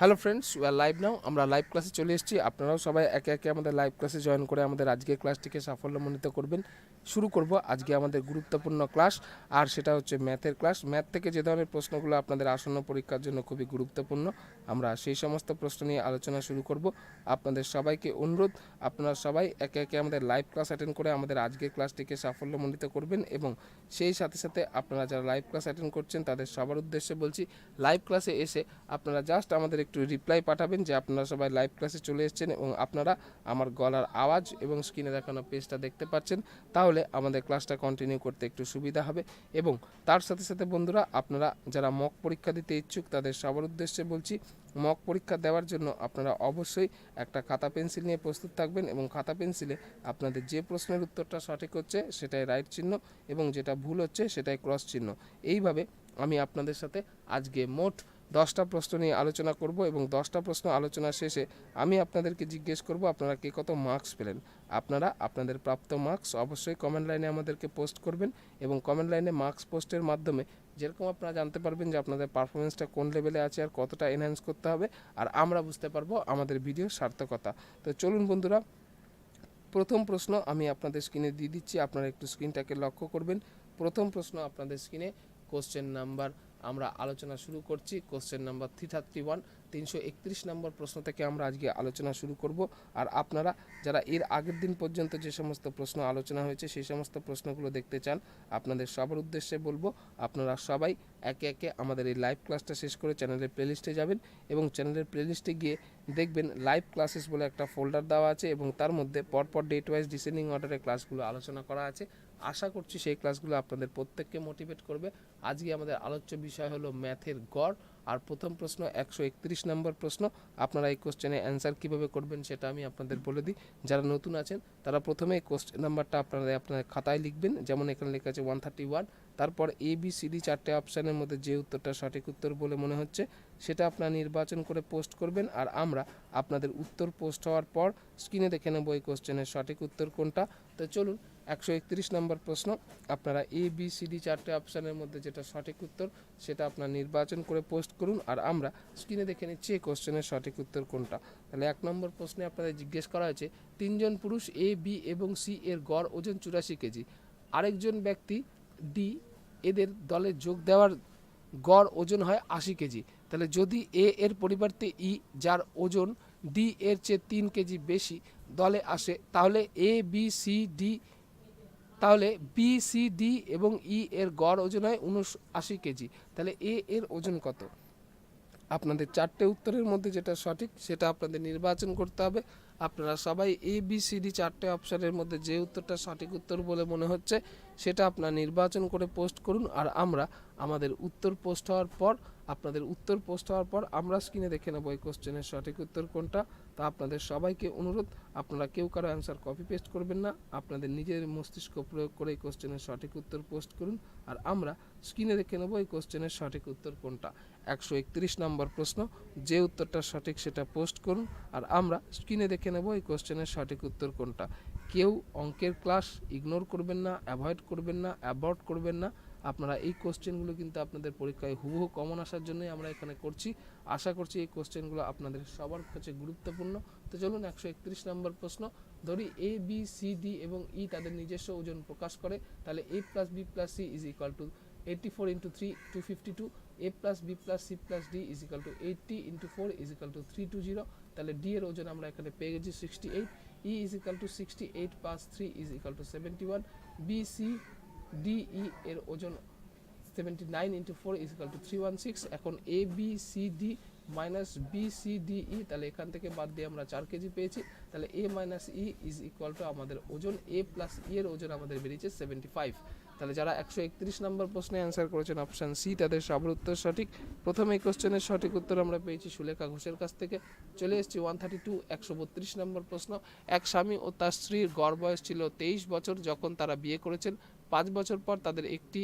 Hello friends we live now আমরা live ক্লাসে চলে এসেছি। আপনারাও সবাই একে একে আমাদের লাইভ ক্লাসে জয়েন করে আমাদের আজকের ক্লাসটিকে সাফল্যমণ্ডিত করবেন। শুরু করব আজকে আমাদের গুরুত্বপূর্ণ ক্লাস, আর সেটা হচ্ছে ম্যাথের ক্লাস। ম্যাথ থেকে যে ধরনের প্রশ্নগুলো আপনাদের আসন্ন পরীক্ষার জন্য খুবই গুরুত্বপূর্ণ, আমরা সেই সমস্ত প্রশ্ন নিয়ে আলোচনা শুরু করব। আপনাদের সবাইকে অনুরোধ, আপনারা সবাই একে একে আমাদের লাইভ ক্লাস অ্যাটেন্ড করে আমাদের আজকের ক্লাসটিকে সাফল্যমণ্ডিত করবেন এবং সেই সাথে সাথে আপনারা যারা লাইভ ক্লাস অ্যাটেন্ড করছেন, তাদের সবার উদ্দেশ্যে বলছি, লাইভ ক্লাসে এসে আপনারা জাস্ট আমাদের একটু রিপ্লাই পাঠাবেন যে আপনারা সবাই লাইভ ক্লাসে চলে এসেছেন এবং আপনারা আমার গলার আওয়াজ এবং স্ক্রিনে দেখানো পেজটা দেখতে পাচ্ছেন। তাহলে আমাদের ক্লাসটা কন্টিনিউ করতে একটু সুবিধা হবে। এবং তার সাথে সাথে বন্ধুরা, আপনারা যারা মক পরীক্ষা দিতে ইচ্ছুক, তাদের সবার উদ্দেশ্যে বলছি মক পরীক্ষা দেওয়ার জন্য আপনারা অবশ্যই একটা খাতা পেন্সিল নিয়ে প্রস্তুত থাকবেন এবং খাতা পেন্সিলে আপনাদের যে প্রশ্নের উত্তরটা সঠিক হচ্ছে সেটাই রাইট চিহ্ন এবং যেটা ভুল হচ্ছে সেটাই ক্রস চিহ্ন। এইভাবে আমি আপনাদের সাথে আজকে মোট দশটা প্রশ্ন নিয়ে আলোচনা করব এবং দশটা প্রশ্ন আলোচনা শেষে আমি আপনাদেরকে জিজ্ঞেস করব, আপনারা কে কত মার্কস পেলেন? আপনারা আপনাদের প্রাপ্ত মার্কস অবশ্যই কমেন্ট লাইনে আমাদেরকে পোস্ট করবেন এবং কমেন্ট লাইনে মার্কস পোস্টের মাধ্যমে যেরকম আপনারা জানতে পারবেন যে আপনাদের পারফরমেন্সটা কোন লেভেলে আছে আর কতটা এনহ্যান্স করতে হবে আর আমরা বুঝতে পারব আমাদের ভিডিওর সার্থকতা। তো চলুন বন্ধুরা, প্রথম প্রশ্ন আমি আপনাদের স্ক্রিনে দিয়ে দিচ্ছি, আপনারা একটু স্ক্রিনটাকে লক্ষ্য করবেন। প্রথম প্রশ্ন আপনাদের স্ক্রিনে কোশ্চেন নাম্বার আমরা আলোচনা শুরু করছি। Question number three thirty one তিনশো একত্রিশ নম্বর প্রশ্ন থেকে আমরা আজকে আলোচনা শুরু করব। আর আপনারা যারা এর আগের দিন পর্যন্ত যে সমস্ত প্রশ্ন আলোচনা হয়েছে, সেই সমস্ত প্রশ্নগুলো দেখতে চান, আপনাদের সবার উদ্দেশ্যে বলব, আপনারা সবাই একে একে আমাদের এই লাইভ ক্লাসটা শেষ করে চ্যানেলের প্লেলিস্টে যাবেন এবং চ্যানেলের প্লেলিস্টে গিয়ে দেখবেন লাইভ ক্লাসেস বলে একটা ফোল্ডার দেওয়া আছে এবং তার মধ্যে পরপর ডেট ওয়াইজ ডিসেন্ডিং অর্ডারে ক্লাসগুলো আলোচনা করা আছে। আশা করছি সেই ক্লাসগুলো আপনাদের প্রত্যেককে মোটিভেট করবে। আজকে আমাদের আলোচ্য বিষয় হলো ম্যাথের গড়। আর প্রথম প্রশ্ন, একশো একত্রিশ নম্বর প্রশ্ন, আপনারা এই কোশ্চেনে অ্যান্সার কীভাবে করবেন সেটা আমি আপনাদের বলে দিই। যারা নতুন আছেন, তারা প্রথমে কোশ্চেন নাম্বারটা আপনারা আপনার খাতায় লিখবেন। যেমন এখানে লেখা আছে ওয়ান থার্টি ওয়ান তারপর এ বি সি ডি চারটে অপশানের মধ্যে যে উত্তরটা সঠিক উত্তর বলে মনে হচ্ছে, সেটা আপনারা নির্বাচন করে পোস্ট করবেন। আর আমরা আপনাদের উত্তর পোস্ট হওয়ার পর স্ক্রিনে দেখে নেব এই কোশ্চেনের সঠিক উত্তর কোনটা। তো চলুন একশো একত্রিশ নম্বর প্রশ্ন। আপনারা এ বি সি ডি চারটে অপশানের মধ্যে যেটা সঠিক উত্তর, সেটা আপনারা নির্বাচন করে পোস্ট করুন আর আমরা স্ক্রিনে দেখে নিচ্ছি এই কোশ্চেনের সঠিক উত্তর কোনটা। তাহলে এক নম্বর প্রশ্নে আপনাদের জিজ্ঞেস করা হয়েছে, তিনজন পুরুষ এ বি এবং সি এর গড় ওজন চুরাশি কেজি। আরেকজন ব্যক্তি ডি এদের দলে যোগ দেওয়ার গড় ওজন হয় আশি কেজি। তাহলে যদি এ এর পরিবর্তে ই যার ওজন ডি এর চেয়ে তিন কেজি বেশি দলে আসে, তাহলে এ বি সি ডি তাহলে বি সি ডি এবং ই এর গড় ওজন হয় উনআশি কেজি। তাহলে এ এর ওজন কত? আপনাদের চারটে উত্তরের মধ্যে যেটা সঠিক, সেটা আপনাদের নির্বাচন করতে হবে। আপনারা সবাই এ বি সি ডি চারটে অপশানের মধ্যে যে উত্তরটা সঠিক উত্তর বলে মনে হচ্ছে, সেটা আপনারা নির্বাচন করে পোস্ট করুন। আর আমরা আমাদের উত্তর পোস্ট হওয়ার পর, আপনাদের উত্তর পোস্ট হওয়ার পর আমরা স্ক্রিনে দেখে নেব এই কোশ্চেনের সঠিক উত্তর কোনটা। তা আপনাদের সবাইকে অনুরোধ, আপনারা কেউ কারও অ্যান্সার কপি পেস্ট করবেন না। আপনাদের নিজের মস্তিষ্ক প্রয়োগ করে এই কোশ্চেনের সঠিক উত্তর পোস্ট করুন। আর আমরা স্ক্রিনে দেখে নেব এই কোশ্চেনের সঠিক উত্তর কোনটা। একশো একত্রিশ নম্বর প্রশ্ন, যে উত্তরটা সঠিক সেটা পোস্ট করুন আর আমরা স্ক্রিনে দেখে নেব এই কোশ্চেনের সঠিক উত্তর কোনটা। কেউ অঙ্কের ক্লাস ইগনোর করবেন না, অ্যাভয়েড করবেন না, অ্যাবর্ট করবেন না। আপনারা এই কোশ্চেনগুলো কিন্তু আপনাদের পরীক্ষায় হুবহু কমন আসার জন্যই আমরা এখানে করছি। আশা করছি এই কোশ্চেনগুলো আপনাদের সবার কাছে গুরুত্বপূর্ণ। তো চলুন একশো একত্রিশ নম্বর প্রশ্ন, ধরি এ বি সি ডি এবং ই তাদের নিজস্ব ওজন প্রকাশ করে, তাহলে A plus B plus C is equal to eighty four into three two fifty two A plus B plus C plus D is equal to eighty into four is equal to three two zero তাহলে D এর ওজন আমরা এখানে পেয়ে গেছি sixty eight E is equal to sixty eight plus three is equal to seventy one B C D E এর ওজন seventy nine into four is equal to three one six এখন A B C D minus B C D E তাহলে এখান থেকে বাদ দিয়ে আমরা চার কেজি পেয়েছি, তাহলে A minus E is equal to আমাদের ওজন এ প্লাস ই এর ওজন আমাদের বেরিয়েছে সেভেন্টি ফাইভ তাহলে যারা একশো একত্রিশ নম্বর প্রশ্নে অ্যান্সার করেছেন অপশান সি তাদের সবার উত্তর সঠিক। প্রথম এই কোশ্চেনের সঠিক উত্তর আমরা পেয়েছি সুলেখা ঘোষের কাছ থেকে। চলে এসেছি ওয়ান থার্টি টু একশো বত্রিশ নম্বর প্রশ্ন। এক স্বামী ও তার স্ত্রীর গড় বয়স ছিল তেইশ বছর যখন তারা বিয়ে করেছেন। পাঁচ বছর পর তাদের একটি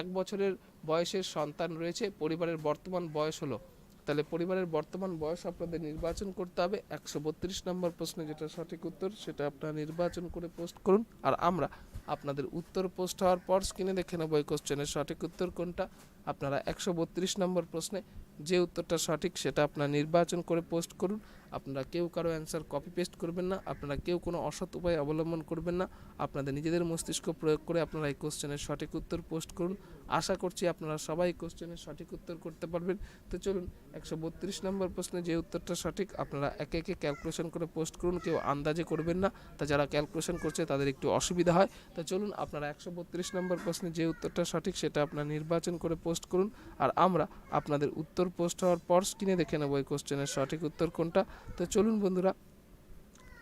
এক বছরের বয়সের সন্তান রয়েছে। পরিবারের বর্তমান বয়স হলো। তাহলে পরিবারের বর্তমান বয়স আপনাদের নির্বাচন করতে হবে। একশো বত্রিশ নম্বর প্রশ্নে যেটা সঠিক উত্তর, সেটা আপনারা নির্বাচন করে পোস্ট করুন। আর আমরা আপনাদের উত্তর পোস্ট হওয়ার পর স্ক্রিনে দেখে নেব এই কোশ্চেনের সঠিক উত্তর কোনটা। আপনারা একশো বত্রিশ নম্বর প্রশ্নে যে উত্তরটা সঠিক সেটা আপনারা নির্বাচন করে পোস্ট করুন। আপনারা কেউ কারও অ্যান্সার কপি পেস্ট করবেন না, আপনারা কেউ কোনো অসৎ উপায় অবলম্বন করবেন না, আপনাদের নিজেদের মস্তিষ্ক প্রয়োগ করে আপনারা এই কোশ্চেনের সঠিক উত্তর পোস্ট করুন। আশা করছি আপনারা সবাই কোশ্চেনের সঠিক উত্তর করতে পারবেন। তো চলুন, একশো বত্রিশ নম্বর প্রশ্নে যে উত্তরটা সঠিক, আপনারা একে একে ক্যালকুলেশন করে পোস্ট করুন, কেউ আন্দাজে করবেন না। তা যারা ক্যালকুলেশন করছে, তাদের একটু অসুবিধা হয়। তো চলুন, আপনারা একশো বত্রিশ নম্বর প্রশ্নে যে উত্তরটা সঠিক, সেটা আপনারা নির্বাচন করে পোস্ট করুন। আর আমরা আপনাদের উত্তর পোস্ট হওয়ার পর স্ক্রিনে দেখে নেব এই কোশ্চেনের সঠিক উত্তর কোনটা। তো চলুন বন্ধুরা,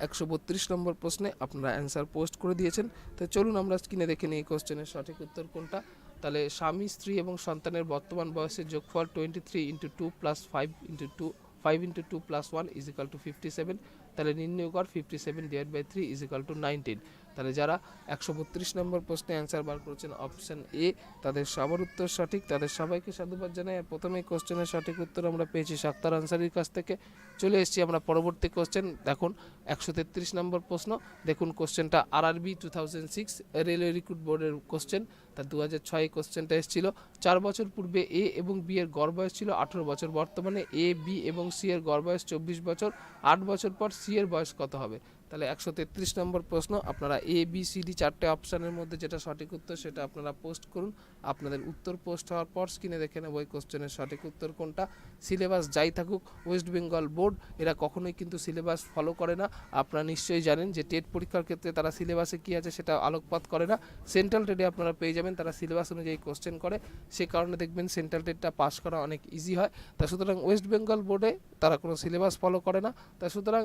একশো বত্রিশ নম্বর প্রশ্নে আপনারা অ্যান্সার পোস্ট করে দিয়েছেন। তো চলুন আমরা স্ক্রিনে দেখে নিই এই কোশ্চেনের সঠিক উত্তর কোনটা। তাহলে স্বামী, স্ত্রী এবং সন্তানের বর্তমান বয়সের যোগফল twenty three into two plus five into two five into two plus one is equal to fifty seven তাহলে নির্ণয় কর fifty seven divide by three is equal to nineteen তাহলে যারা একশো বত্রিশ নম্বর প্রশ্নে অ্যান্সার বার করেছেন অপশন এ তাদের সবার উত্তর সঠিক। তাদের সবাইকে সাধুবাদ জানাই। আর প্রথমেই কোশ্চেনের সঠিক উত্তর আমরা পেয়েছি সাক্তার আনসারির কাছ থেকে। চলে এসেছি আমরা পরবর্তী কোশ্চেন দেখুন, একশো তেত্রিশ নম্বর প্রশ্ন। দেখুন কোশ্চেনটা R RB two thousand six railway recruit বোর্ডের কোশ্চেন তা দু হাজার ছয় কোশ্চেনটা এসেছিল। চার বছর পূর্বে এ এবং বি এর গড় বয়স ছিল আঠেরো বছর। বর্তমানে এ বি এবং সি এর গড় বয়স চব্বিশ বছর। আট বছর পর সি এর বয়স কত হবে? তাহলে একশো তেত্রিশ নম্বর প্রশ্ন, আপনারা এ বি সি ডি চারটে অপশানের মধ্যে যেটা সঠিক উত্তর সেটা আপনারা পোস্ট করুন। আপনাদের উত্তর পোস্ট হওয়ার পর স্ক্রিনে দেখে নেব ওই কোশ্চেনের সঠিক উত্তর কোনটা। সিলেবাস যাই থাকুক, ওয়েস্ট বেঙ্গল বোর্ড, এরা কখনোই কিন্তু সিলেবাস ফলো করে না। আপনারা নিশ্চয়ই জানেন যে টেট পরীক্ষার ক্ষেত্রে তারা সিলেবাসে কী আছে সেটা আলোকপাত করে না। সেন্ট্রাল টেটে আপনারা পেয়ে যাবেন, তারা সিলেবাস অনুযায়ী কোশ্চেন করে। সে কারণে দেখবেন সেন্ট্রাল টেটটা পাস করা অনেক ইজি হয়। তা সুতরাং ওয়েস্ট বেঙ্গল বোর্ডে তারা কোনো সিলেবাস ফলো করে না। তা সুতরাং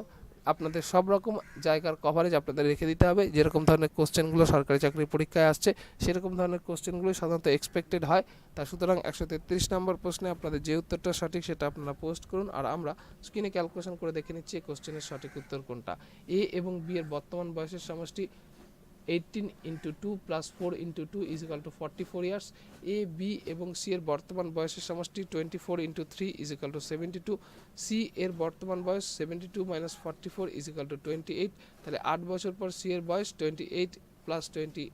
আপনাদের সব রকম জায়গার কভারেজ আপনাদের রেখে দিতে হবে। যেরকম ধরনের কোশ্চেনগুলো সরকারি চাকরির পরীক্ষায় আসছে, সেরকম ধরনের কোশ্চেনগুলোই সাধারণত এক্সপেক্টেড হয়। তা সুতরাং একশো তেত্রিশ নম্বর প্রশ্নে আপনাদের যে উত্তরটা সঠিক সেটা আপনারা পোস্ট করুন। আর আমরা স্ক্রিনে ক্যালকুলেশন করে দেখে নিচ্ছি কোশ্চেনের সঠিক উত্তর কোনটা। এ এবং বি এর বর্তমান বয়সের সমষ্টি eighteen into two plus four into two is equal to forty four years A B এবং সি এর বর্তমান বয়সের সমষ্টি twenty four into three is equal to seventy two C এর বর্তমান বয়স seventy two minus forty four is equal to twenty eight তাহলে আট বছর পর সি এর বয়স twenty eight plus twenty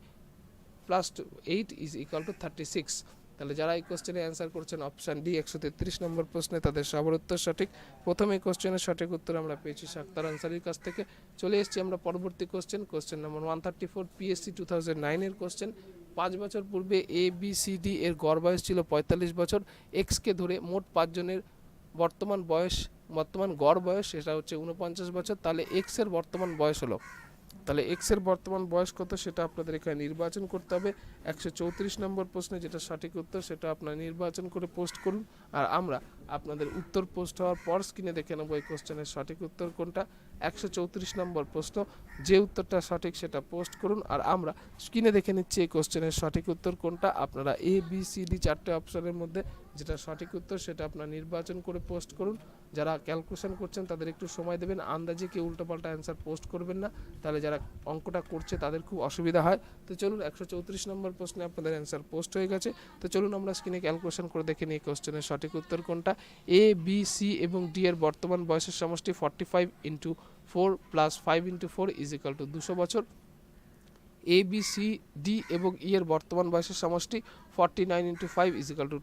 plus eight is equal to thirty six তাহলে যারা এই কোশ্চেনে অ্যান্সার করছেন অপশান ডি একশো তেত্রিশ নম্বর প্রশ্নে তাদের সবার উত্তর সঠিক। প্রথমে কোশ্চেনের সঠিক উত্তর আমরা পেয়েছি সাক্তার আনসারির কাছ থেকে। চলে এসেছি আমরা পরবর্তী কোশ্চেন কোশ্চেন নম্বর one thirty four PSC two thousand নাইনের কোশ্চেন পাঁচ বছর পূর্বে এ বি সি ডি এর গড় বয়স ছিল পঁয়তাল্লিশ বছর। এক্সকে ধরে মোট পাঁচজনের বর্তমান বয়স, বর্তমান গড় বয়স, সেটা হচ্ছে উনপঞ্চাশ বছর। তাহলে এক্সের বর্তমান বয়স হলো তাহলে এক্সের বর্তমান বয়স কত সেটা আপনাদের এখানে নির্বাচন করতে হবে। একশো চৌত্রিশ নম্বর প্রশ্নে যেটা সঠিক উত্তর সেটা আপনারা নির্বাচন করে পোস্ট করুন। আর আমরা আপনাদের উত্তর পোস্ট হওয়ার পর স্ক্রিনে দেখে নেব এই কোশ্চেনের সঠিক উত্তর কোনটা। একশো চৌত্রিশ নম্বর প্রশ্ন, যে উত্তরটা সঠিক সেটা পোস্ট করুন। আর আমরা স্ক্রিনে দেখে নিচ্ছি এই কোশ্চেনের সঠিক উত্তর কোনটা। আপনারা এ বি সি ডি চারটে অপশনের মধ্যে যেটা সঠিক উত্তর সেটা আপনারা নির্বাচন করে পোস্ট করুন। যারা ক্যালকুলেশন করছেন তাদের একটু সময় দেবেন। আন্দাজে কেউ উল্টোপাল্টা অ্যান্সার পোস্ট করবেন না। তাহলে যারা অঙ্কটা করছে তাদের খুব অসুবিধা হয়। তো চলুন একশো চৌত্রিশ নম্বর প্রশ্নে আপনাদের অ্যান্সার পোস্ট হয়ে গেছে। তো চলুন আমরা স্ক্রিনে ক্যালকুলেশন করে দেখে নিই কোশ্চেনের সঠিক উত্তর কোনটা। এ বি সি এবং ডি এর বর্তমান বয়সের সমষ্টি forty five into four plus five into four is equal to দুশো বছর। এ বি সি ডি এবং ই এর বর্তমান বয়সের সমষ্টি forty nine into five is equal to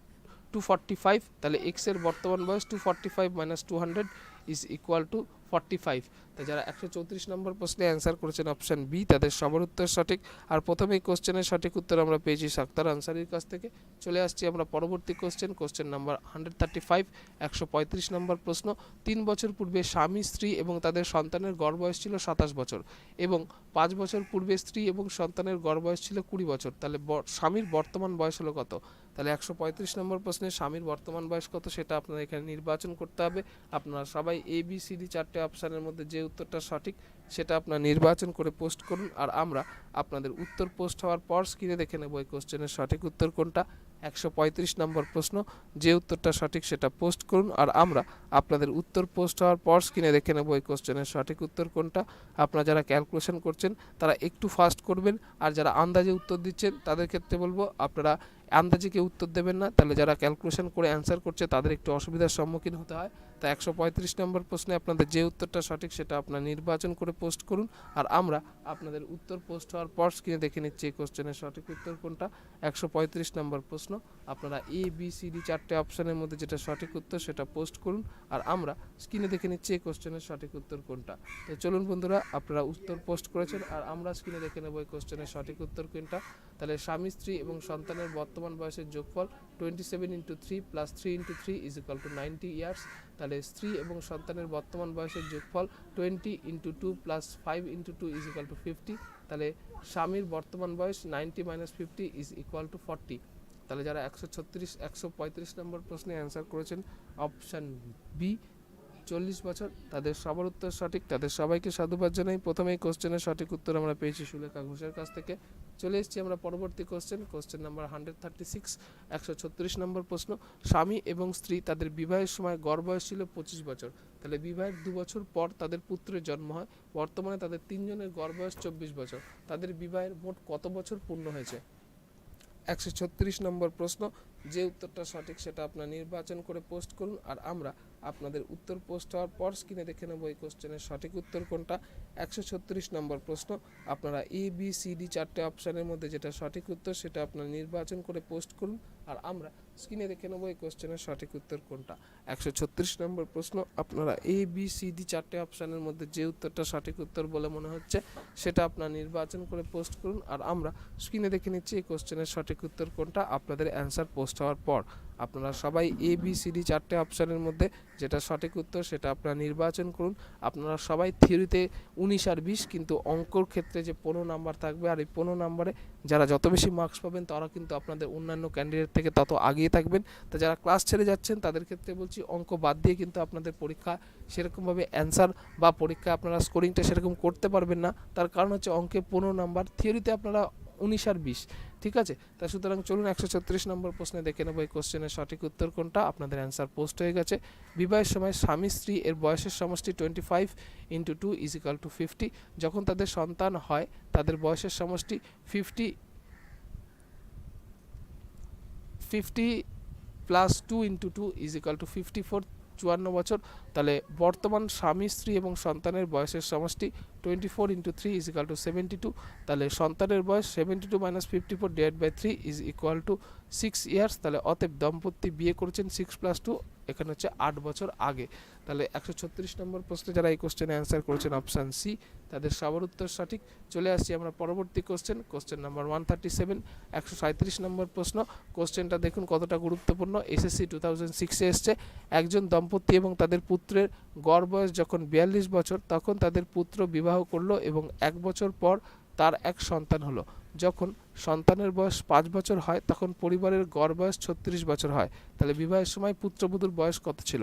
two forty five তাহলে এক্সের বর্তমান বয়স two forty five minus two hundred is equal to forty five তো যারা একশো চৌত্রিশ নম্বর প্রশ্নে অ্যান্সার করেছেন অপশান বি তাদের সবার উত্তর সঠিক। আর প্রথমেই কোশ্চেনের সঠিক উত্তর আমরা পেয়েছি সাক্তার আনসারির কাছ থেকে। চলে আসছি আমরা পরবর্তী question question number hundred thirty five একশো পঁয়ত্রিশ নম্বর প্রশ্ন। তিন বছর পূর্বে স্বামী, স্ত্রী এবং তাদের সন্তানের গড় বয়স ছিল সাতাশ বছর এবং পাঁচ বছর পূর্বে স্ত্রী এবং সন্তানের গড় বয়স ছিল কুড়ি বছর। তাহলে স্বামীর বর্তমান বয়স হলো কত? তাহলে একশো পঁয়ত্রিশ নম্বর প্রশ্নে স্বামীর বর্তমান বয়স কত সেটা আপনারা এখানে নির্বাচন করতে হবে। আপনারা সবাই এ বি সি ডি চারটে অপশানের মধ্যে যে উত্তরটা সঠিক সেটা আপনার নির্বাচন করে পোস্ট করুন। আর আমরা আপনাদের উত্তর পোস্ট হওয়ার পর স্ক্রিনে দেখে নেব এই কোশ্চেনের সঠিক উত্তর কোনটা। একশো পঁয়ত্রিশ নম্বর প্রশ্ন, যে উত্তরটা সঠিক সেটা পোস্ট করুন। আর আমরা আপনাদের উত্তর পোস্ট হওয়ার পর স্ক্রিনে দেখে নেব এই কোশ্চেনের সঠিক উত্তর কোনটা। আপনারা যারা ক্যালকুলেশন করছেন তারা একটু ফাস্ট করবেন। আর যারা আন্দাজে উত্তর দিচ্ছেন তাদের ক্ষেত্রে বলব, আপনারা আন্দাজে কেউ উত্তর দেবেন না। তাহলে যারা ক্যালকুলেশন করে অ্যান্সার করছে, তাদের একটু অসুবিধার সম্মুখীন হতে হয়। তা একশো পঁয়ত্রিশ নম্বর প্রশ্নে আপনাদের যে উত্তরটা সঠিক, সেটা আপনার নির্বাচন করে পোস্ট করুন। আর আমরা আপনাদের উত্তর পোস্ট হওয়ার পর স্ক্রিনে দেখে নিচ্ছি এই কোশ্চেনের সঠিক উত্তর কোনটা। একশো পঁয়ত্রিশ নম্বর প্রশ্ন। আপনারা এ বি সি ডি চারটে অপশানের মধ্যে যেটা সঠিক উত্তর, সেটা পোস্ট করুন। আর আমরা স্ক্রিনে দেখে নিচ্ছি এই কোশ্চেনের সঠিক উত্তর কোনটা। তো চলুন বন্ধুরা, আপনারা উত্তর পোস্ট করেছেন। আর আমরা স্ক্রিনে দেখে নেব এই কোশ্চেনের সঠিক উত্তর কোনটা। তাহলে স্বামী, স্ত্রী এবং সন্তানের বর্তমান বয়সের যোগফল twenty seven into three plus three into three is equal to ninety years তাহলে স্ত্রী এবং সন্তানের বর্তমান বয়সের যোগফল twenty into two plus five into two is equal to fifty তাহলে স্বামীর বর্তমান বয়স ninety minus fifty is equal to forty তাহলে যারা একশো ছত্রিশ, একশো পঁয়ত্রিশ নম্বর প্রশ্নে অ্যান্সার করেছেন অপশান বি চল্লিশ বছর, তাদের সবার উত্তর সঠিক। তাদের সবাইকে সাধুবাদ জানাই। প্রথমে এই কোশ্চেনের সঠিক উত্তর আমরা পেয়েছি সুলেখা ঘোষের কাছ থেকে। চলে এসেছি আমরা পরবর্তী question question number hundred thirty six একশো ছত্রিশ নম্বর প্রশ্ন। স্বামী এবং স্ত্রী তাদের বিবাহের সময় গড় বয়স ছিল পঁচিশ বছর। তাহলে বিবাহের দু বছর পর তাদের পুত্রের জন্ম হয়। বর্তমানে তাদের তিনজনের গড় বয়স চব্বিশ বছর। তাদের বিবাহের মোট কত বছর পূর্ণ হয়েছে? একশো ছত্রিশ নম্বর প্রশ্ন, যে উত্তরটা সঠিক সেটা আপনার নির্বাচন করে পোস্ট করুন আর আমরা আপনাদের উত্তর পোস্ট হওয়ার পর স্ক্রিনে দেখে নেব এই কোশ্চেনের সঠিক উত্তর কোনটা। একশো ছত্রিশ নম্বর প্রশ্ন, আপনারা এ বি সি ডি চারটে অপশানের মধ্যে যেটা সঠিক উত্তর সেটা আপনার নির্বাচন করে পোস্ট করুন আর আমরা স্ক্রিনে দেখে নেব এই কোশ্চেনের সঠিক উত্তর কোনটা। একশো ছত্রিশ নম্বর প্রশ্ন, আপনারা এ বি সি ডি চারটে অপশানের মধ্যে যে উত্তরটা সঠিক উত্তর বলে মনে হচ্ছে, সেটা আপনার নির্বাচন করে পোস্ট করুন। আর আমরা স্ক্রিনে দেখে নিচ্ছি এই কোশ্চেনের সঠিক উত্তর কোনটা, আপনাদের অ্যান্সার পোস্ট হওয়ার পর। আপনারা সবাই এ বি সি ডি চারটে অপশানের মধ্যে যেটা সঠিক উত্তর, সেটা আপনারা নির্বাচন করুন। আপনারা সবাই থিওরিতে উনিশ আর বিশ, কিন্তু অঙ্কর ক্ষেত্রে যে পনেরো নাম্বার থাকবে, আর এই পনেরো নাম্বারে যারা যত বেশি মার্কস পাবেন, তারা কিন্তু আপনাদের অন্যান্য ক্যান্ডিডেট থেকে তত আগিয়ে থাকবেন। তা যারা ক্লাস ছেড়ে যাচ্ছেন, তাদের ক্ষেত্রে বলছি অঙ্ক বাদ দিয়ে কিন্তু আপনাদের পরীক্ষা সেরকমভাবে অ্যান্সার বা পরীক্ষা আপনারা স্কোরিংটা সেরকম করতে পারবেন না। তার কারণ হচ্ছে অঙ্কে পনেরো নাম্বার থিওরিতে আপনারা উনিশ আর বিশ, ঠিক আছে? তা সুতরাং চলুন একশো ছত্রিশ নম্বর প্রশ্নে দেখে নেব এই কোশ্চেনের সঠিক উত্তর কোনটা। আপনাদের অ্যান্সার পোস্ট হয়ে গেছে। বিবাহের সময় স্বামী স্ত্রী এর বয়সের সমষ্টি twenty five into two is equal to fifty যখন তাদের সন্তান হয়, তাদের বয়সের সমষ্টি fifty fifty plus two into two is equal to fifty four চুয়ান্ন বছর। তাহলে বর্তমান স্বামী, স্ত্রী এবং সন্তানের বয়সের সমষ্টি twenty four into three is equal to seventy two তাহলে সন্তানের বয়স seventy two minus fifty four divide by three is equal to six years তাহলে অতএব দম্পতি বিয়ে করেছেন সিক্স প্লাস টু এখানে হচ্ছে আট বছর আগে। তাহলে একশো ছত্রিশ নম্বর প্রশ্নে যারা এই কোশ্চেনে অ্যান্সার করেছেন অপশান সি তাদের সবার উত্তর সঠিক। চলে আসছি আমরা পরবর্তী question question number one thirty seven একশো সাঁত্রিশ নম্বর প্রশ্ন। কোশ্চেনটা দেখুন কতটা গুরুত্বপূর্ণ। এসএসসি টু থাউজেন্ড সিক্সে এসছে। একজন দম্পতি এবং তাদের পুত্রের গড় বয়স যখন বিয়াল্লিশ বছর, তখন তাদের পুত্র বিবাহ করল এবং এক বছর পর তার এক সন্তান হলো। যখন সন্তানের বয়স পাঁচ বছর হয়, তখন পরিবারের গড় বয়স ছত্রিশ বছর হয়। তাহলে বিবাহের সময় পুত্রবধূর বয়স কত ছিল?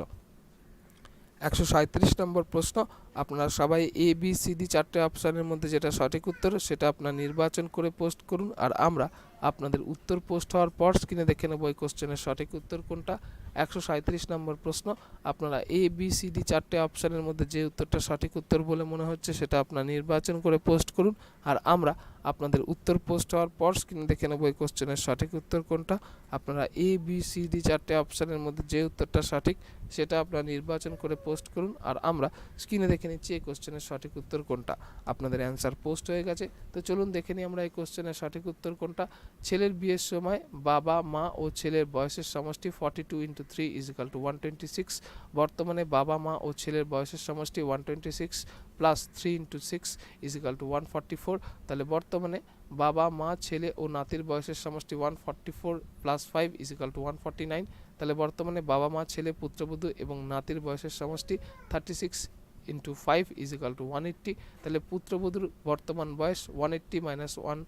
একশো সাঁত্রিশ নম্বর প্রশ্ন। আপনারা সবাই এ বি সি ডি চারটে অপশানের মধ্যে যেটা সঠিক উত্তর, সেটা আপনার নির্বাচন করে পোস্ট করুন। আর আমরা আপনাদের উত্তর পোস্ট হওয়ার পর স্ক্রিনে দেখে নেব এই কোশ্চেনের সঠিক উত্তর কোনটা। একশো সাঁত্রিশ নম্বর প্রশ্ন। আপনারা এ বি সি ডি চারটে অপশানের মধ্যে যে উত্তরটা সঠিক উত্তর বলে মনে হচ্ছে সেটা আপনার নির্বাচন করে পোস্ট করুন। আর আমরা আপনাদের উত্তর পোস্ট হওয়ার পর স্ক্রিনে দেখে নেব এই কোশ্চেনের সঠিক উত্তর কোনটা। আপনারা এ বি সি ডি চারটে অপশানের মধ্যে যে উত্তরটা সঠিক সেটা আপনারা নির্বাচন করে পোস্ট করুন। আর আমরা স্ক্রিনে দেখে নিচ্ছি এই কোশ্চেনের সঠিক উত্তর কোনটা। আপনাদের অ্যান্সার পোস্ট হয়ে গেছে। তো চলুন দেখে নিই আমরা এই কোশ্চেনের সঠিক উত্তর কোনটা। ছেলের বিয়ের সময় বাবা, মা ও ছেলের বয়সের সমষ্টি forty two into three is equal to one twenty six বর্তমানে বাবা, মা ও ছেলের বয়সের সমষ্টি one twenty six plus three into six is equal to one forty four তাহলে বর্তমানে বাবা, মা, ছেলে ও নাতির বয়সের সমষ্টি one forty four plus five is equal to one forty nine তাহলে বর্তমানে বাবা, মা, ছেলে, পুত্রবধূ এবং নাতির বয়সের সমষ্টি thirty six into five is equal to one eighty তাহলে পুত্রবধূর বর্তমান বয়স one eighty minus one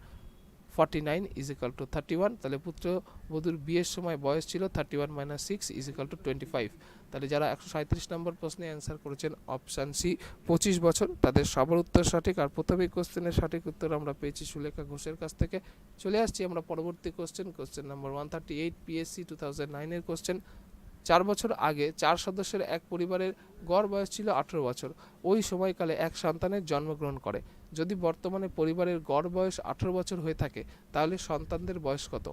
forty nine is equal to thirty one তাহলে পুত্রবধূর বিয়ের সময় বয়স ছিল thirty one minus six is equal to twenty five তাহলে যারা একশো সাঁত্রিশ নম্বর প্রশ্নে অ্যান্সার করেছেন অপশান সি পঁচিশ বছর, তাদের সবার উত্তর সঠিক আর প্রথমেই কোশ্চেনের সঠিক উত্তর আমরা পেয়েছি সুলেখা ঘোষের কাছ থেকে। চলে আসছি আমরা পরবর্তী question question number one thirty eight PSC two thousand নাইনের কোশ্চেন চার বছর আগে চার সদস্যের এক পরিবারের গড় বয়স ছিল আঠেরো বছর। ওই সময়কালে এক সন্তানের জন্মগ্রহণ করে। যদি বর্তমানে পরিবারের গড় বয়স আঠারো বছর হয়ে থাকে, তাহলে সন্তানদের বয়স কত?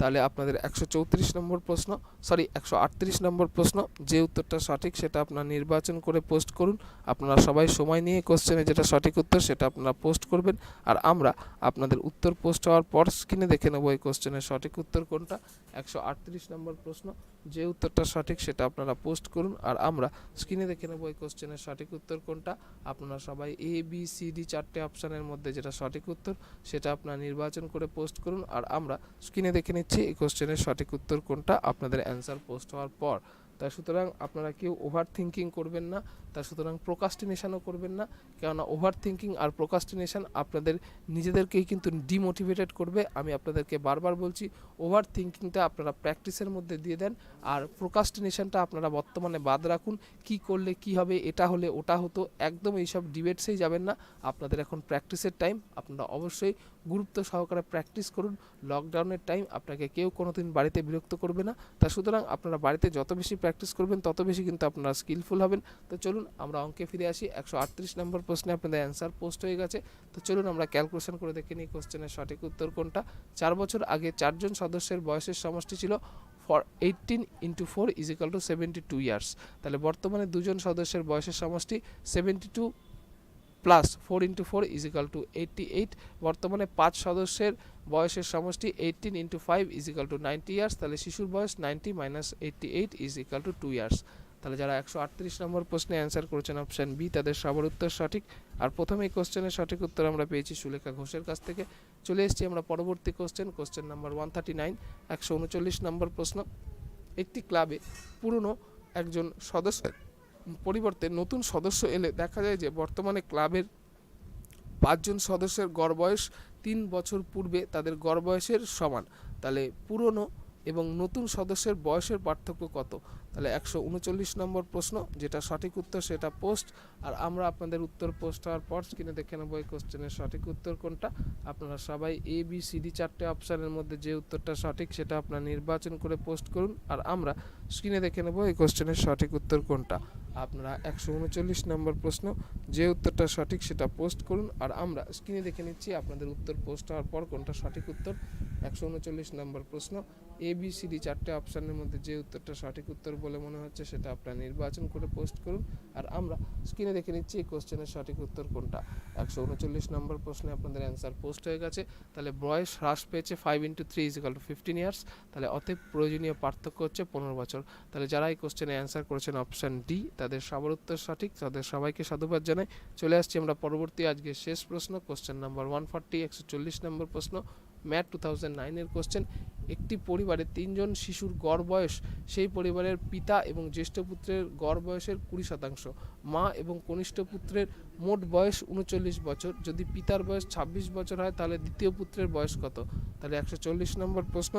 তাহলে আপনাদের একশো চৌত্রিশ নম্বর প্রশ্ন সরি একশো আটত্রিশ নম্বর প্রশ্ন, যে উত্তরটা সঠিক সেটা আপনারা নির্বাচন করে পোস্ট করুন। আপনারা সবাই সময় নিয়ে কোশ্চেনে যেটা সঠিক উত্তর সেটা আপনারা পোস্ট করবেন। আর আমরা আপনাদের উত্তর পোস্ট হওয়ার পর স্ক্রিনে দেখে নেব এই কোশ্চেনের সঠিক উত্তর কোনটা। একশো আটত্রিশ নম্বর প্রশ্ন যে উত্তরটা সঠিক সেটা আপনারা পোস্ট করুন। আর আমরা স্ক্রিনে দেখে নেব এই কোশ্চেনের সঠিক উত্তর কোনটা। আপনারা সবাই এ বি সি ডি চারটে অপশানের মধ্যে যেটা সঠিক উত্তর, সেটা আপনারা নির্বাচন করে পোস্ট করুন। আর আমরা স্ক্রিনে দেখে নিচ্ছি এই কোশ্চেনের সঠিক উত্তর কোনটা। আপনাদের অ্যান্সার পোস্ট হওয়ার পর তা সুতরাং আপনারা কেউ ওভার থিঙ্কিং করবেন না, তা সুতরাং প্রোকাস্টিনেশনও করবেন না, কেননা ওভার থিঙ্কিং আর প্রোকাস্টিনেশন আপনাদের নিজেদেরকেই কিন্তু ডিমোটিভেটেড করবে। আমি আপনাদেরকে বারবার বলছি ওভার থিঙ্কিংটা আপনারা প্র্যাকটিসের মধ্যে দিয়ে দেন আর প্রোকাস্টিনেশনটা আপনারা বর্তমানে বাদ রাখুন। কি করলে কি হবে, এটা হলে ওটা হতো, একদম এইসব ডিবেটসেই যাবেন না। আপনাদের এখন প্র্যাকটিসের টাইম আপনারা অবশ্যই গুরুত্ব সহকারে প্র্যাকটিস করুন। লকডাউনের টাইম আপনাকে কেউ কোনোদিন বাড়িতে বিরক্ত করবে না। তা সুতরাং আপনারা বাড়িতে যত বেশি করবেন, তত বেশি কিন্তু আপনারা স্কিলফুল হবেন। তো চলুন আমরা অঙ্কে ফিরে আসি। একশো আটত্রিশ নম্বর প্রশ্নে আপনাদের অ্যান্সার পোস্ট হয়ে গেছে। তো চলুন আমরা ক্যালকুলেশন করে দেখে নিই কোশ্চেনের সঠিক উত্তর কোনটা। চার বছর আগে চারজন সদস্যের বয়সের সমষ্টি ছিল four eighteen into four is equal to seventy two years তাহলে বর্তমানে দুজন সদস্যের বয়সের সমষ্টি seventy two plus four into four is equal to eighty eight. বর্তমানে পাঁচ সদস্যের বয়সের সমষ্টি eighteen into five is equal to ninety years. তাহলে শিশুর বয়স ninety minus eighty eight is equal to two years. তাহলে যারা একশো আটত্রিশ নম্বর প্রশ্নে অ্যান্সার করেছেন, অপশান বি, তাদের সবার উত্তর সঠিক। আর প্রথমে এই কোশ্চেনের সঠিক উত্তর আমরা পেয়েছি সুলেখা ঘোষের কাছ থেকে। চলে এসেছি আমরা পরবর্তী question question number one thirty nine, একশো উনচল্লিশ নম্বর প্রশ্ন। একটি ক্লাবে পুরনো একজন সদস্যের পরিবর্তে নতুন সদস্য এলে দেখা যায় যে বর্তমানে ক্লাবের পাঁচজন সদস্যের গড় বয়স তিন বছর পূর্বে তাদের গড় বয়সের সমান। তাহলে পুরনো এবং নতুন সদস্যের বয়সের পার্থক্য কত? তাহলে একশো উনচল্লিশ নম্বর প্রশ্ন, যেটা সঠিক উত্তর সেটা পোস্ট আর আমরা আপনাদের উত্তর পোস্ট হওয়ার পর স্ক্রিনে দেখে নেব এই কোশ্চেনের সঠিক উত্তর কোনটা। আপনারা সবাই এ বি সি ডি চারটে অপশানের মধ্যে যে উত্তরটা সঠিক সেটা আপনারা নির্বাচন করে পোস্ট করুন। আর আমরা স্ক্রিনে দেখে নেব এই কোশ্চেনের সঠিক উত্তর কোনটা। আপনারা একশো উনচল্লিশ নম্বর প্রশ্ন, যে উত্তরটা সঠিক সেটা পোস্ট করুন, আর আমরা স্ক্রিনে দেখে নিচ্ছি আপনাদের উত্তর পোস্ট হওয়ার পর কোনটা সঠিক উত্তর। একশো উনচল্লিশ নম্বর প্রশ্ন এ বি সি ডি চারটে অপশানের মধ্যে যে উত্তরটা সঠিক উত্তর বলে মনে হচ্ছে সেটা আপনারা নির্বাচন করে পোস্ট করুন। আর আমরা স্ক্রিনে দেখে নিচ্ছি এই কোশ্চেনের সঠিক উত্তর কোনটা। একশো উনচল্লিশ নম্বর প্রশ্নে আপনাদের অ্যান্সার পোস্ট হয়ে গেছে। তাহলে বয়স হ্রাস পেয়েছে five into three is equal to fifteen years তাহলে অতএব প্রয়োজনীয় পার্থক্য হচ্ছে পনেরো বছর। তাহলে যারা এই কোশ্চেনে অ্যান্সার করেছেন অপশান ডি তাদের সবার উত্তর সঠিক। তাদের সবাইকে সাধুবাদ জানাই। চলে আসছি আমরা পরবর্তী আজকের শেষ প্রশ্ন কোশ্চেন নাম্বার ওয়ান ফর্টি একশো চল্লিশ নম্বর প্রশ্ন। ম্যাট টু থাউজেন্ড নাইনের কোশ্চেন একটি পরিবারে তিনজন শিশুর গড় বয়স, সেই পরিবারের পিতা এবং জ্যেষ্ঠ পুত্রের গড় বয়সের কুড়ি শতাংশ। মা এবং কনিষ্ঠ পুত্রের মোট বয়স উনচল্লিশ বছর। যদি পিতার বয়স ছাব্বিশ বছর হয়, তাহলে দ্বিতীয় পুত্রের বয়স কত? তাহলে একশো চল্লিশ নম্বর প্রশ্ন।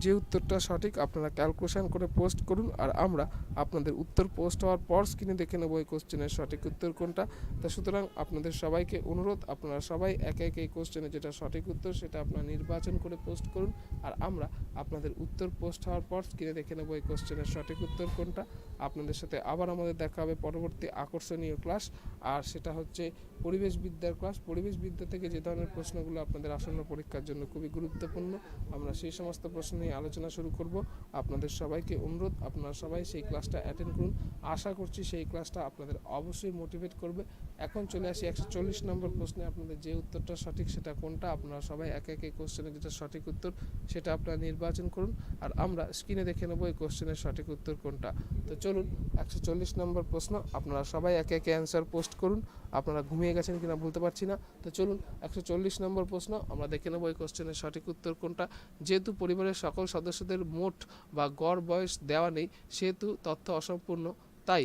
যে উত্তরটা সঠিক, আপনারা ক্যালকুলেশন করে পোস্ট করুন আর আমরা আপনাদের উত্তর পোস্ট হওয়ার পর স্ক্রিনে দেখে নেব এই কোশ্চেনের সঠিক উত্তর কোনটা। তা সুতরাং আপনাদের সবাইকে অনুরোধ, আপনারা সবাই একে একে এই কোশ্চেনের যেটা সঠিক উত্তর, সেটা আপনারা নির্বাচন করে পোস্ট করুন আর আমরা আপনাদের উত্তর পোস্ট হওয়ার পর স্ক্রিনে দেখে নেব এই কোশ্চেনের সঠিক উত্তর কোনটা। আপনাদের সাথে আবার আমাদের দেখা হবে পরবর্তী আকর্ষণীয় ক্লাস আর সেটা হচ্ছে পরিবেশ বিদ্যার ক্লাস পরিবেশ বিদ্যা থেকে যে ধরনের প্রশ্নগুলো আপনাদের আসন্ন পরীক্ষার জন্য খুবই গুরুত্বপূর্ণ, আমরা সেই সমস্ত প্রশ্ন নিয়ে আলোচনা শুরু করব। আপনাদের সবাইকে অনুরোধ, আপনারা সবাই সেই ক্লাসটা অ্যাটেন্ড করুন। আশা করছি সেই ক্লাসটা আপনাদের অবশ্যই মোটিভেট করবে। এখন চলে আসি একশো চল্লিশ নম্বর প্রশ্নে। আপনাদের যে উত্তরটা সঠিক, সেটা কোনটা? আপনারা সবাই একে একে কোশ্চেনের যেটা সঠিক উত্তর, সেটা আপনারা নির্বাচন করুন আর আমরা স্ক্রিনে দেখে নেব এই কোশ্চেনের সঠিক উত্তর কোনটা। তো চলুন, একশো চল্লিশ নম্বর প্রশ্ন, আপনারা সবাই একে একে অ্যান্সার পোস্ট করুন। আপনারা ঘুমিয়ে গেছেন কিনা বলতে পারছি না। তো চলুন, একশো চল্লিশ নম্বর প্রশ্ন, আমরা দেখে নেব এই কোশ্চেনের সঠিক উত্তর কোনটা। যেহেতু পরিবারের সকল সদস্যদের মোট বা গড় বয়স দেওয়া নেই, সেহেতু তথ্য অসম্পূর্ণ, তাই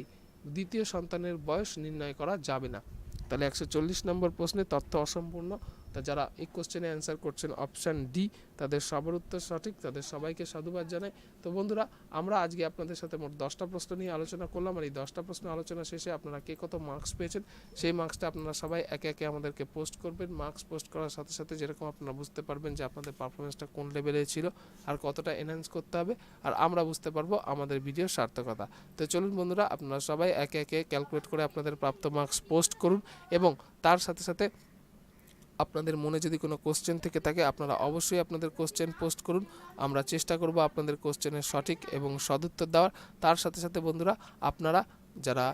দ্বিতীয় সন্তানের বয়স নির্ণয় করা যাবে না। তাহলে একশো চল্লিশ নম্বর প্রশ্নে তথ্য অসম্পূর্ণ তা যারা এই কোশ্চেনে অ্যান্সার করছেন অপশান ডি তাদের সবার উত্তর সঠিক, তাদের সবাইকে সাধুবাদ জানাই। তো বন্ধুরা, আমরা আজকে আপনাদের সাথে মোট দশটা প্রশ্ন নিয়ে আলোচনা করলাম, আর এই দশটা প্রশ্ন আলোচনা শেষে আপনারা কে কত মার্কস পেয়েছেন, সেই মার্কসটা আপনারা সবাই একে একে আমাদেরকে পোস্ট করবেন। মার্কস পোস্ট করার সাথে সাথে যেরকম আপনারা বুঝতে পারবেন যে আপনাদের পারফরমেন্সটা কোন লেভেলে ছিল আর কতটা এনহ্যান্স করতে হবে, আর আমরা বুঝতে পারব আমাদের ভিডিওর সার্থকতা। তো চলুন বন্ধুরা, আপনারা সবাই একে একে ক্যালকুলেট করে আপনাদের প্রাপ্ত মার্কস পোস্ট করুন এবং তার সাথে সাথে আপনাদের মনে যদি কোনো কোশ্চেন থেকে থাকে, আপনারা অবশ্যই আপনাদের কোশ্চেন পোস্ট করুন। আমরা চেষ্টা করব আপনাদের কোশ্চেনের সঠিক এবং সদুত্তর দেওয়ার। তার সাথে সাথে বন্ধুরা, আপনারা যারা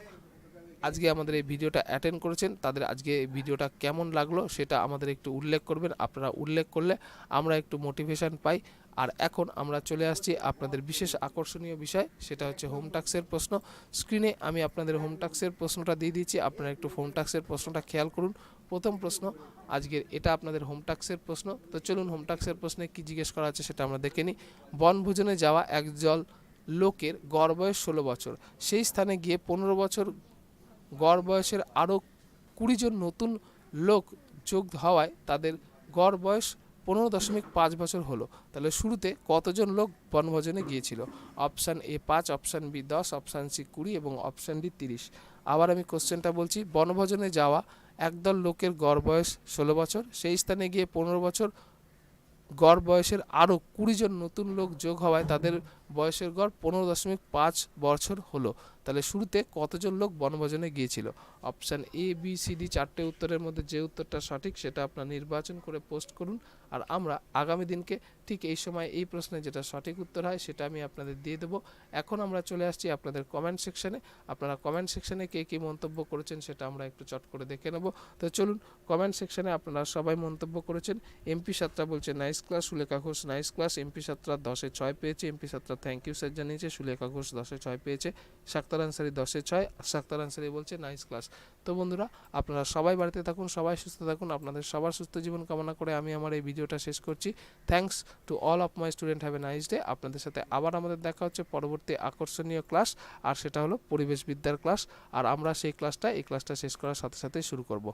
আজকে আমাদের এই ভিডিওটা অ্যাটেন্ড করেছেন, তাদের আজকে এই ভিডিওটা কেমন লাগল সেটা আমাদের একটু উল্লেখ করবেন। আপনারা উল্লেখ করলে আমরা একটু মোটিভেশন পাই। আর এখন আমরা চলে আসছি আপনাদের বিশেষ আকর্ষণীয় বিষয়, সেটা হচ্ছে হোম টাক্সের প্রশ্ন। স্ক্রিনে আমি আপনাদের হোম টাক্সের প্রশ্নটা দিয়ে দিচ্ছি আপনারা একটু হোম টাক্সের প্রশ্নটা খেয়াল করুন। প্রথম প্রশ্ন আজকের এটা আপনাদের হোমটাক্সের প্রশ্ন। তো চলুন হোমটাক্সের প্রশ্নে কি জিজ্ঞেস করা আছে সেটা আমরা দেখে নিই। বনভোজনে যাওয়া একজল লোকের গড় বয়স ষোলো বছর। সেই স্থানে গিয়ে পনেরো বছর গড় বয়সের আরও কুড়ি জন নতুন লোক যোগ হওয়ায় তাদের গড় বয়স পনেরো দশমিক পাঁচ বছর হলো। তাহলে শুরুতে কতজন লোক বনভোজনে গিয়েছিল? অপশান এ পাঁচ, অপশান বি দশ, অপশান সি কুড়ি এবং অপশান ডি তিরিশ। আবার আমি কোশ্চেনটা বলছি, বনভোজনে যাওয়া একদল লোকের গড় বয়স ষোলো বছর, সেই স্থানে গিয়ে পনেরো বছর গড় বয়সের আরও কুড়ি জন নতুন লোক যোগ হওয়ায় তাদের বয়সের গড় পনেরো দশমিক পাঁচ বছর হলো। তাহলে শুরুতে কতজন লোক বনভোজনে গিয়েছিল? Option A B C D চারটে উত্তরের মধ্যে যে উত্তরটা সঠিক সেটা আপনার নির্বাচন করে পোস্ট করুন। আর আমরা আগামী দিনকে ঠিক এই সময় এই প্রশ্নে যেটা সঠিক উত্তর হয় সেটা আমি আপনাদের দিয়ে দেবো। এখন আমরা চলে আসছি আপনাদের কমেন্ট সেকশনে আপনারা কমেন্ট সেকশনে কে কী মন্তব্য করেছেন সেটা আমরা একটু চট করে দেখে নেব। তো চলুন কমেন্ট সেকশনে আপনারা সবাই মন্তব্য করেছেন। এমপি সাতটা বলছে, nice class, Sulekha Ghosh, nice class. MP সাতটা দশে ছয় পেয়েছে। এমপি সাতটা থ্যাংক ইউ স্যার জানিয়েছে। সুলেখা ঘোষ দশে ছয় পেয়েছে। সাক্তার আনসারি দশে ছয়। সাক্তার আনসারি বলছে নাইস ক্লাস তো বন্ধুরা, আপনারা সবাই বাড়িতে থাকুন, সবাই সুস্থ থাকুন। আপনাদের সবার সুস্থ জীবন কামনা করে আমি আমার এই ভিডিওটা শেষ করছি। Thanks to all of my student have a nice day আপনাদের সাথে আবার আমাদের দেখা হচ্ছে পরবর্তী আকর্ষণীয় ক্লাস আর সেটা হলো পরিবেশবিদ্যার ক্লাস আর আমরা সেই ক্লাসটা এই ক্লাসটা শেষ করার সাথে সাথে শুরু করব।